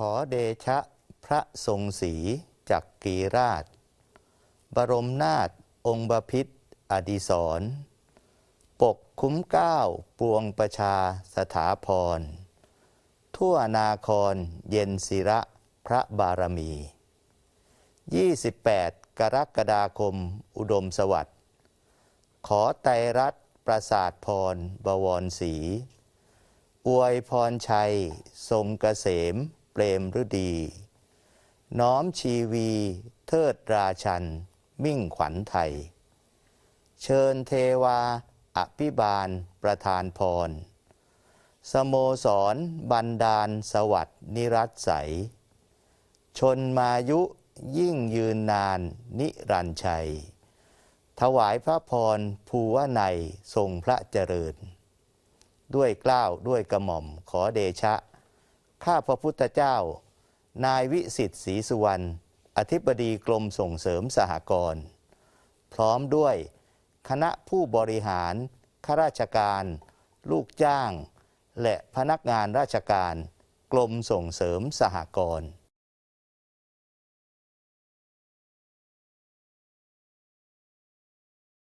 ขอเดชะพระทรงศรีจักกีราช บรมนาถองค์บพิษอดิศร ปกคุ้มเก้าปวงประชาสถาพร ทั่วนาครเย็นศิระพระบารมี 28 กรกฎาคมอุดมสวัสดิ์ ขอไตรรัตประสาทพรบวรศรีอวยพรชัย ทรงเกษม เปรมฤดี น้อมชีวีเทิดราชัน มิ่งขวัญไทย เชิญเทวา อภิบาลประธานพร สโมสรบันดาลสวัสดินิรัตใส ชนมายุยิ่งยืนนานนิรันชัย ถวายพระพรภูวไนยทรงพระเจริญ ด้วยเกล้าวด้วยกระหม่อมขอเดชะ ข้าพระพุทธเจ้า นายวิสิทธิ์ศรีสุวรรณ อธิบดีกรมส่งเสริมสหกรณ์ พร้อมด้วยคณะผู้บริหาร ข้าราชการ ลูกจ้าง และพนักงานราชการ กรมส่งเสริมสหกรณ์